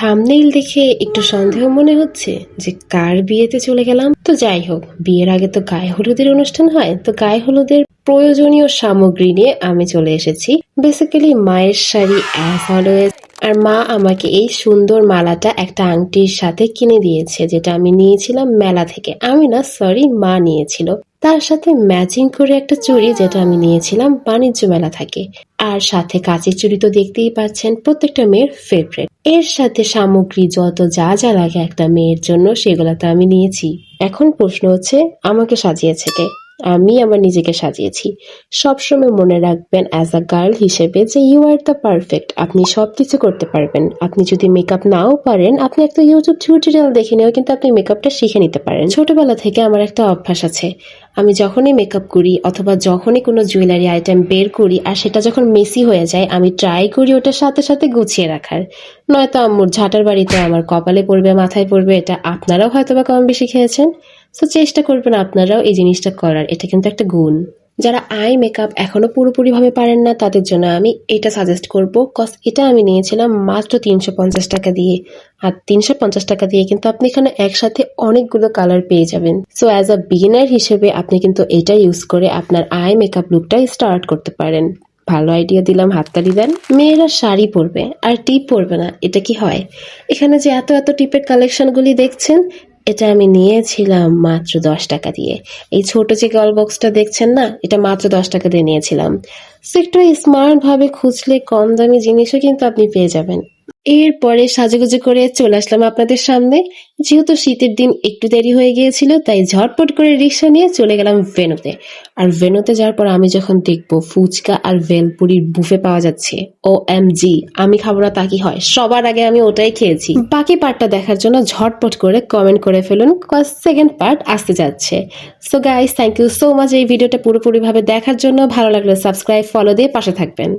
Thumbnail দেখে একটু সন্দেহ মনে হচ্ছে যে কার বিয়েতে চলে গেলাম? তো যাই হোক, বিয়ের আগে তো গায়ে হলুদের অনুষ্ঠান হয়। তো গায়ে হলুদের প্রয়োজনীয় সামগ্রী নিয়ে আমি চলে এসেছি। বেসিক্যালি মায়ের শাড়ি অ্যাজ অলওয়েজ আর মা আমাকে এই সুন্দর মালাটা একটা আংটির সাথে কিনে দিয়েছে, যেটা আমি নিয়েছিলাম মেলা থেকে। আমি না সরি মা নিয়েছিল। তার সাথে ম্যাচিং করে একটা চুড়ি যেটা আমি নিয়েছিলাম, বাণিজ্য মেলা থেকে। আর সাথে কাঁচের চুড়ি তো দেখতেই পাচ্ছেন, প্রত্যেকটা মেয়ের ফেভারেট এর সাথে সামগ্রী যত যা যা লাগে একটা মেয়ের জন্য সেগুলো তো আমি নিয়েছি। এখন প্রশ্ন হচ্ছে, আমাকে সাজিয়েছে কে? আমি আমার নিজেকে সাজিয়েছি। সবসময় মনে রাখবেন অ্যাজ আ গার্ল হিসেবে, যে ইউ আর দ্য পারফেক্ট আপনি সব কিছু করতে পারবেন। আপনি যদি মেকআপ নাও পারেন, আপনি একটা ইউটিউব টিউটোরিয়াল দেখে নিয়েও কিন্তু আপনি মেকআপটা শিখে নিতে পারেন। ছোটবেলা থেকে আমার একটা অভ্যাস আছে। আমি যখনই মেকআপ করি অথবা যখনই কোনো জুয়েলারি আইটেম বের করি আর সেটা যখন মেসি হয়ে যায়, আমি ট্রাই করি ওটার সাথে সাথে গুছিয়ে রাখার। নয়তো আম্মুর ঝাঁটার বাড়িতে আমার কপালে পড়বে, মাথায় পড়বে, এটা আপনারাও হয়তো বা কম বেশি খেয়েছেন। সো চেষ্টা করবেন আপনারাও এই জিনিসটা করার। এটা কিন্তু একটা গুণ। যারা আই মেকআপ এখনও পুরোপুরি ভাবে পারেন না, তাদের জন্য আমি এটা সাজেস্ট করব। কজ এটা আমি নিয়েছিলাম মাত্র তিনশো পঞ্চাশ টাকা দিয়ে। আর তিনশো পঞ্চাশ টাকা দিয়ে কিন্তু আপনি এখানে একসাথে অনেকগুলো কালার পেয়ে যাবেন। সো অ্যাজ আ বিগিনার হিসেবে আপনি কিন্তু এটা ইউজ করে আপনার আই মেকআপ লুকটা স্টার্ট করতে পারেন। ভালো আইডিয়া দিলাম, হাততালি দেন। মেয়েরা শাড়ি পরবে, আর টিপ পরবে না। এটা কি হয়? এখানে যে এত এত টিপের কালেকশনগুলি দেখছেন এটা আমি নিয়েছিলাম মাত্র দশ টাকা দিয়ে। এই ছোট যে গল বক্সটা দেখছেন না, এটা মাত্র দশ টাকা দিয়ে নিয়েছিলাম। সো একটু স্মার্ট ভাবে খুঁজলে কম দামি জিনিসও কিন্তু আপনি পেয়ে যাবেন। এরপরে সাজুগুজু করে চলে আসলাম আপনাদের সামনে। যেহেতু শীতের দিন একটু দেরি হয়ে গিয়েছিল, তাই ঝটপট করে রিক্সা নিয়ে চলে গেলাম ভেনুতে আর ভেনুতে যাওয়ার পর আমি যখন দেখব ফুচকা আর ভেলপুরির বুফে পাওয়া যাচ্ছে ও এম জি আমি খাব না তা কি হয়? সবার আগে আমি ওটাই খেয়েছি। বাকি পার্টটা দেখার জন্য ঝটপট করে কমেন্ট করে ফেলুন সেকেন্ড পার্ট আসতে যাচ্ছে। So guys thank you so much এই ভিডিওটা পুরোপুরিভাবে দেখার জন্য। ভালো লাগলে সাবস্ক্রাইব ফলো দিয়ে পাশে থাকবেন।